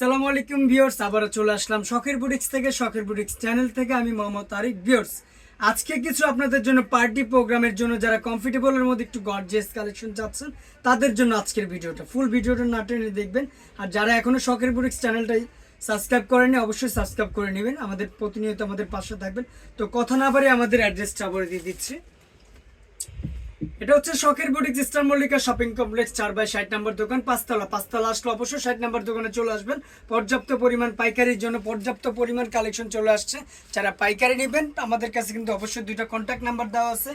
সালামু আলাইকুম ভিউয়ার্স, আবারও চলে আসলাম শখের বুটিক্স থেকে, শখের বুটিক্স চ্যানেল থেকে। আমি মোহাম্মদ তারিক। ভিউয়ার্স, আজকে কিছু আপনাদের জন্য পার্টি প্রোগ্রামের জন্য যারা কমফোর্টেবলের মধ্যে একটু গর্জিয়াস কালেকশন চাচ্ছেন, তাদের জন্য আজকের ভিডিওটা। ফুল ভিডিওটা না টেনে দেখবেন। আর যারা এখনও শখের বুটিক্স চ্যানেলটাই সাবস্ক্রাইব করেনি অবশ্যই সাবস্ক্রাইব করে নেবেন। আমাদের প্রতিনিয়ত আমাদের পাশে থাকবেন। তো কথা না বারে আমাদের অ্যাড্রেসটা আবার দিয়ে দিচ্ছি। এটা হচ্ছে শখের boutique Easter Mallika shopping complex, চার বাই ষাট নম্বর দোকান, পাঁচতলা। পাঁচতলা আসলে অবশ্যই ষাট নম্বর দোকানে চলে আসবেন। পর্যাপ্ত পরিমাণ পাইকারির জন্য পর্যাপ্ত পরিমাণ কালেকশন চলে আসছে। যারা পাইকারি নেবেন, আমাদের কাছে কিন্তু অবশ্যই দুইটা কন্ট্যাক্ট নাম্বার দেওয়া আছে।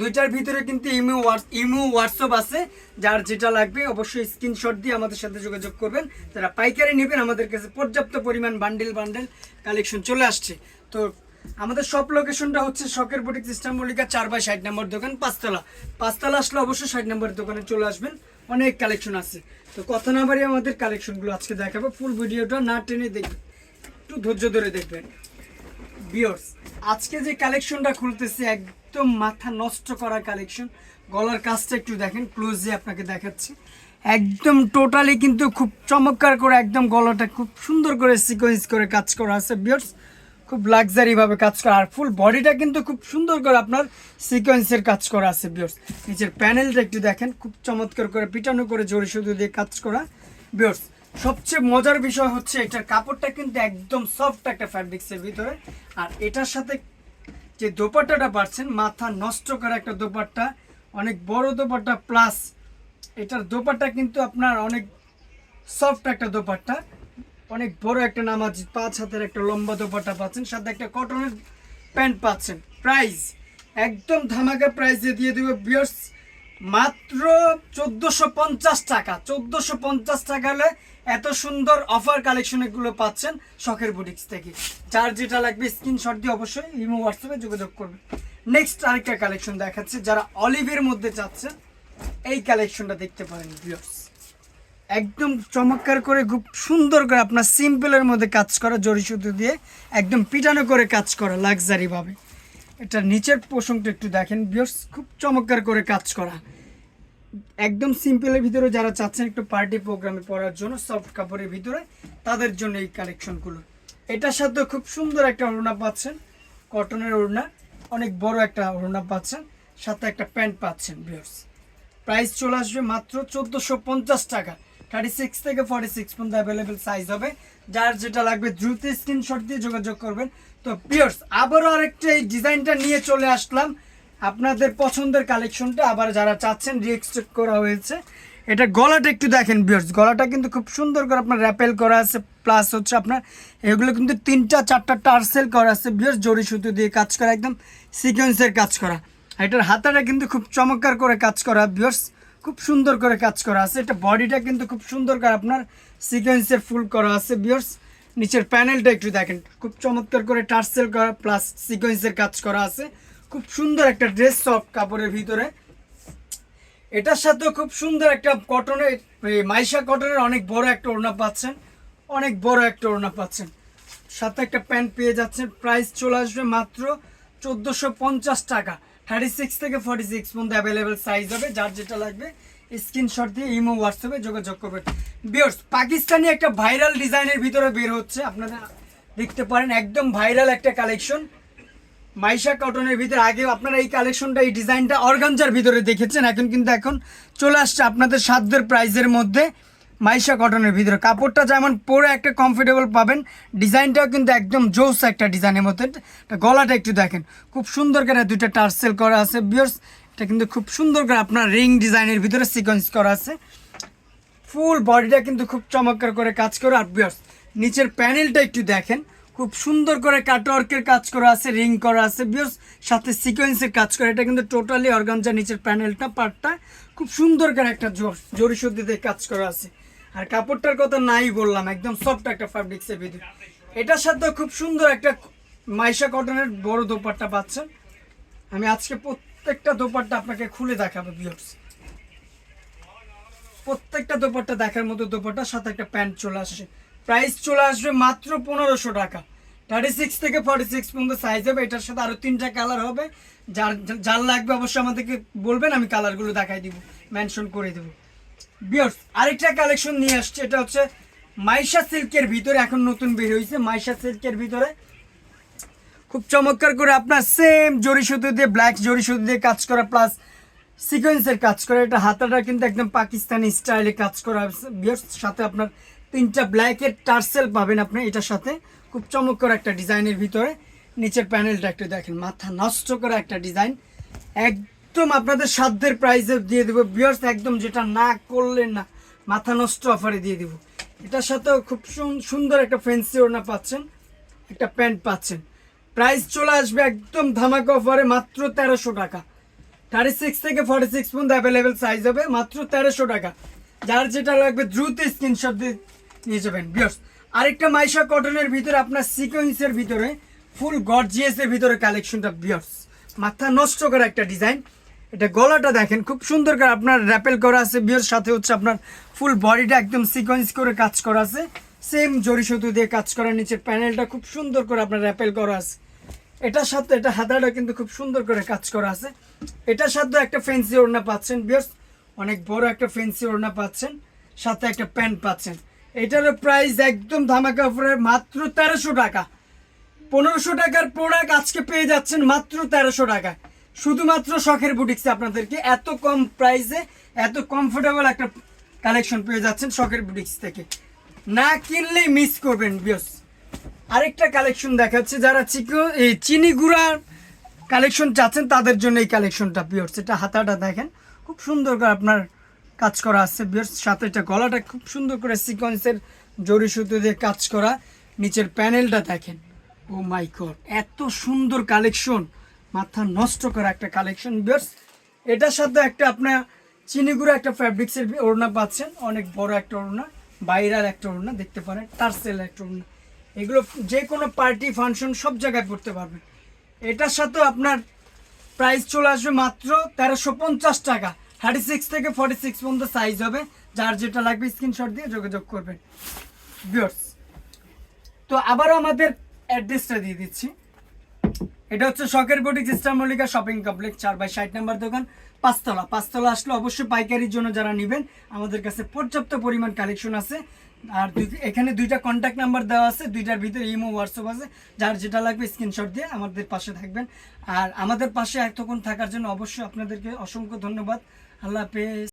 দুইটার ভিতরে কিন্তু ইমো ইমো হোয়াটসঅ্যাপ আছে। যার যেটা লাগবে অবশ্যই স্ক্রিনশট দিয়ে আমাদের সাথে যোগাযোগ করবেন। যারা পাইকারি নেবেন, আমাদের কাছে পর্যাপ্ত পরিমাণ বান্ডেল বান্ডেল কালেকশন চলে আসছে। তো আমাদের সব লোকেশনটা হচ্ছে শখের বুটিক সিস্টেম মল্লিকা চার বাই ষাট নম্বর দোকান, পাঁচতলা। পাঁচতলা আসলে অবশ্যই ষাট নম্বর দোকানে চলে আসবেন। অনেক কালেকশন আছে। তো কথা না বাড়িয়ে আমাদের কালেকশনগুলো আজকে দেখাবো। ফুল ভিডিওটা না টেনে দেখবেন, একটু ধৈর্য ধরে দেখবেন। বিয়র্স আজকে যে কালেকশনটা খুলতেছে, একদম মাথা নষ্ট করা কালেকশন গলার কাজটা একটু দেখেন ক্লোজে আপনাকে দেখাচ্ছি। একদম টোটালি কিন্তু খুব চমৎকার করে একদম গলাটা খুব সুন্দর করে সিকোয়েন্স করে কাজ করা আছে। বিয়র্স খুব লাক্সারি ভাবে কাজ করা। আর ফুল বডিটা কিন্তু খুব সুন্দর করে আপনার সিকোয়েন্সের কাজ করা আছে বিয়র্স নিচের প্যানেলটা একটু দেখেন, খুব চমৎকার করে পিটানো করে জড়ি শুধু দিয়ে কাজ করা বিয়র্স সবচেয়ে মজার বিষয় হচ্ছে এটার কাপড়টা কিন্তু একদম সফট একটা ফ্যাব্রিক্সের ভিতরে। আর এটার সাথে যে দোপাট্টাটা পাচ্ছেন মাথা নষ্ট করা একটা দোপাট্টা, অনেক বড় দোপাট্টা প্লাস এটার দোপাট্টা কিন্তু আপনার অনেক সফট একটা দোপাট্টা। অনেক বড় একটা নামাজ পাঁচ হাতের একটা লম্বা দোপাট্টা পাচ্ছেন, সাথে একটা কটনের প্যান্ট পাচ্ছেন। প্রাইস একদম ধামাকা প্রাইসে দিয়ে দেবে বিয়ার্স মাত্র চোদ্দোশো পঞ্চাশ টাকা, চোদ্দোশো পঞ্চাশ টাকা হলে এত সুন্দর অফার কালেকশন এগুলো পাচ্ছেন শখের বুটিক্স থেকে। যার যেটা লাগবে স্ক্রিনশট দিয়ে অবশ্যই ইমো হোয়াটসঅ্যাপে যোগাযোগ করবেন। নেক্সট আরেকটা কালেকশন দেখাচ্ছে, যারা অলিভের মধ্যে চাচ্ছেন, এই কালেকশনটা দেখতে পারেন ভিউয়ার্স একদম চমৎকার করে, খুব সুন্দর করে আপনার সিম্পলের মধ্যে কাজ করা জড়ি সুতো দিয়ে একদম পিটানো করে কাজ করা লাক্সারি ভাবে এটা নিচের পোষণটা একটু দেখেন। বিয়র্স, খুব চমৎকার করে কাজ করা। একদম সিম্পলের ভিতরে যারা চাচ্ছেন একটু পার্টি প্রোগ্রামে পড়ার জন্য, সফট কাপড়ের ভিতরে, তাদের জন্য এই কালেকশনগুলো। এটার সাথে খুব সুন্দর একটা ওড়না পাচ্ছেন, কটনের ওড়না। অনেক বড় একটা ওড়না পাচ্ছেন, সাথে একটা প্যান্ট পাচ্ছেন, বিয়ার্স। প্রাইস চলে আসবে মাত্র চোদ্দোশো টাকা। থার্টি সিক্স থেকে ফর্টি সিক্স পর্যন্ত অ্যাভেলেবেল সাইজ হবে। যার যেটা লাগবে দ্রুত স্ক্রিনশট দিয়ে যোগাযোগ করবেন। তো পিয়ার্স আবারও আরেকটা এই ডিজাইনটা নিয়ে চলে আসলাম। আপনাদের পছন্দের কালেকশনটা আবার যারা চাচ্ছেন রিএক্সপেক্ট করা হয়েছে। এটা গলাটা একটু দেখেন বিয়ার্স গলাটা কিন্তু খুব সুন্দর করে আপনার র্যাপেল করা আছে প্লাস হচ্ছে আপনার এগুলো কিন্তু তিনটা, চারটা টার্সেল করা আছে বিয়ার্স জড়ি সুতো দিয়ে কাজ করা, একদম সিকোয়েন্সের কাজ করা। এটার হাতাটা কিন্তু খুব চমৎকার করে কাজ করা বিয়ার্স খুব সুন্দর করে কাজ করা আছে। এটা বডিটা কিন্তু খুব সুন্দর করে আপনার সিকোয়েন্সের ফুল করা আছে বিয়ার্স নিচের প্যানেলটা একটু দেখেন। খুব চমৎকার করে টার্সেল করা প্লাস সিকোয়েন্সের কাজ করা আছে। খুব সুন্দর একটা ড্রেস সফট কাপড়ের ভিতরে। এটার সাথে খুব সুন্দর একটা কটনের মাইশা কটনের অনেক বড় একটা ওড়না পাচ্ছেন। অনেক বড় একটা ওড়না পাচ্ছেন। সাথে একটা প্যান্ট পেয়ে যাচ্ছেন। প্রাইস চলে আসবে মাত্র চোদ্দোশো টাকা। থার্টি সিক্স থেকে ফর্টি সিক্স পর্যন্ত অ্যাভেলেবেল সাইজ হবে, যার যেটা লাগবে স্ক্রিনশট দিয়ে ইমো হোয়াটসঅ্যাপে যোগাযোগ করবেন। বিয়ার্স পাকিস্তানি একটা ভাইরাল ডিজাইনের ভিতরে বের হচ্ছে, আপনারা দেখতে পারেন, একদম ভাইরাল একটা কালেকশন মাইশা কটনের ভিতরে, আগে আপনারা এই কালেকশনটা এই ডিজাইনটা অর্গানজার ভিতরে দেখেছেন, এখন কিন্তু এখন চলে আসছে আপনাদের সাধ্যের প্রাইসের মধ্যে। মাইশা কটনের ভিতরে। কাপড়টা যেমন পরে একটা কমফোর্টেবল পাবেন, ডিজাইনটাও কিন্তু একদম জোস একটা ডিজাইনের মধ্যে গলাটা একটু দেখেন, খুব সুন্দর করে দুইটা টার্সেল করা আছে। বিয়ার্স এটা কিন্তু খুব সুন্দর করে আপনার রিং ডিজাইনের ভিতরে সিকোয়েন্স করা আছে। ফুল বডিটা কিন্তু খুব চমৎকার করে কাজ করে। আর বিয়ার্স নিচের প্যানেলটা একটু দেখেন, খুব সুন্দর করে কাটওয়ার্কের কাজ করা আছে রিং করা আছে। বিয়ার্স সাথে সিকোয়েন্সের কাজ করা। এটা কিন্তু টোটালি অর্গানজা নিচের প্যানেলটা পার্টটা খুব সুন্দর করে একটা জরি সর্দিতে কাজ করা আছে। আর কাপড়টার কথা নাই বললাম, একদম সফট একটা ফ্যাব্রিক্সের ভিতরে। এটার সাথে খুব সুন্দর একটা মাইশা কটনের বড় দোপাট্টা পাচ্ছেন। আমি আজকে প্রত্যেকটা দোপাট্টা আপনাকে খুলে দেখাবো বিয়ার্স প্রত্যেকটা দোপাট্টা দেখার মতো দোপাট্টার সাথে একটা প্যান্ট চলে আসে। প্রাইস চলে আসবে মাত্র পনেরোশো টাকা। থার্টি সিক্স থেকে ফর্টি সিক্স পর্যন্ত সাইজ হবে, এটার সাথে আরও তিনটা কালার হবে। যার যার লাগবে অবশ্যই আমাদেরকে বলবেন, আমি কালারগুলো দেখাই দিব মেনশন করে দেবো। বিয়ার্স আরেকটা কালেকশন নিয়ে আসছে, এটা হচ্ছে মাইশা সিল্কের ভিতরে এখন নতুন বের হয়েছে মাইশা সিল্কের ভিতরে। খুব চমৎকার করে আপনার সেম জরি সুতো দিয়ে ব্ল্যাক জরি সুতো দিয়ে কাজ করা প্লাস সিকোয়েন্সের কাজ করা। এটা হাতাটা কিন্তু একদম পাকিস্তানি স্টাইলে কাজ করা বিয়ার্স সাথে আপনার তিনটা ব্ল্যাকের টার্সেল পাবেন আপনি এটার সাথে। খুব চমৎকার একটা ডিজাইনের ভিতরে। নিচের প্যানেলটা একটু দেখেন, মাথা নষ্ট করা একটা ডিজাইন। একদম আপনাদের সাধ্যের প্রাইসে দিয়ে দেবো। বিয়ার্স একদম যেটা না করলে না, মাথা নষ্ট অফারে দিয়ে দেবো। এটার সাথেও খুব সুন্দর একটা ফেন্সি ওড়না পাচ্ছেন, একটা প্যান্ট পাচ্ছেন। প্রাইস চলে আসবে একদম ধামাকা অফারে মাত্র তেরোশো টাকা। থার্টি সিক্স থেকে ফর্টি সিক্স পর্যন্ত অ্যাভেলেবেল সাইজ হবে, মাত্র তেরোশো টাকা। যার যেটা লাগবে দ্রুত স্ক্রিনশট দিয়ে নিয়ে যাবেন। বিয়স আরেকটা মাইশা কটনের ভিতরে, আপনার সিকোয়েন্সের ভিতরে ফুল গর্জিয়াসের ভিতরে কালেকশনটা বিয়ার্স মাথা নষ্ট করা একটা ডিজাইন এটা গলাটা দেখেন, খুব সুন্দর করে আপনার র্যাপেল করা আছে, বিয়ের সাথে হচ্ছে আপনার ফুল বডিটা একদম সিকোয়েন্স করে কাজ করা আছে। সেম জরি সুতো দিয়ে কাজ করা, নিচের প্যানেলটা খুব সুন্দর করে আপনার র্যাপেল করা আছে। এটার সাথে, এটা হাতাটা কিন্তু খুব সুন্দর করে কাজ করা আছে। এটার সাথে একটা ফেন্সি ওড়না পাচ্ছেন বিয়ার্স অনেক বড় একটা ফেন্সি ওড়না পাচ্ছেন, সাথে একটা প্যান্ট পাচ্ছেন। এটারও প্রাইস একদম ধামাকা অফারে মাত্র তেরোশো টাকা। পনেরোশো টাকার প্রোডাক্ট আজকে পেয়ে যাচ্ছেন মাত্র তেরোশো টাকা শুধুমাত্র শখের বুটিক্সে আপনাদেরকে এত কম প্রাইসে এত কমফোর্টেবল একটা কালেকশন পেয়ে যাচ্ছেন শখের বুটিক্স থেকে। না কিনলেই মিস করবেন বিয়স আরেকটা কালেকশন দেখাচ্ছে, যারা চিকো এই চিনি গুঁড়ার কালেকশন চাচ্ছেন, তাদের জন্য এই কালেকশনটা পিওর এটা হাতাটা দেখেন, খুব সুন্দর করে আপনার কাজ করা আছে বিয়ার্স সাথে এটা গলাটা খুব সুন্দর করে সিকোয়েন্সের জরি সুতো দিয়ে কাজ করা। নিচের প্যানেলটা দেখেন। ও মাই গড এত সুন্দর কালেকশন মাথা নষ্ট করা একটা কালেকশন বিয়ার্স এটার সাথে একটা আপনার চিনিগুড়া একটা ফ্যাব্রিক্সের ওড়না পাচ্ছেন, অনেক বড় একটা ওড়না বাইরের একটা ওড়না, দেখতে পারেন টার্সেল একটা ওড়না। এগুলো যে কোনো পার্টি ফাংশন সব জায়গায় পড়তে পারবেন। এটার সাথে আপনার প্রাইস চলে আসবে মাত্র তেরোশো পঞ্চাশ টাকা। থার্টি সিক্স থেকে ফর্টি সিক্স পর্যন্ত সাইজ হবে। যার যেটা লাগবে স্ক্রিনশট দিয়ে যোগাযোগ করবেন। বিয়ার্স তো আবারও আমাদের অ্যাড্রেসটা দিয়ে দিচ্ছি। এটা হচ্ছে শখের boutique Easter Mallika shopping complex, চার বাই ষাট নাম্বার দোকান, পাঁচতলা। পাঁচতলা আসলে অবশ্যই পাইকারির জন্য যারা নেবেন, আমাদের কাছে পর্যাপ্ত পরিমাণ কালেকশন আছে। আর এখানে দুইটা কন্ট্যাক্ট নাম্বার দেওয়া আছে, দুইটার ভিতরে ইমো হোয়াটসঅ্যাপ আছে। যার যেটা লাগবে স্ক্রিনশট দিয়ে আমাদের পাশে থাকবেন। আর আমাদের পাশে এতক্ষণ থাকার জন্য অবশ্যই আপনাদেরকে অসংখ্য ধন্যবাদ। আল্লাহ হাফেজ।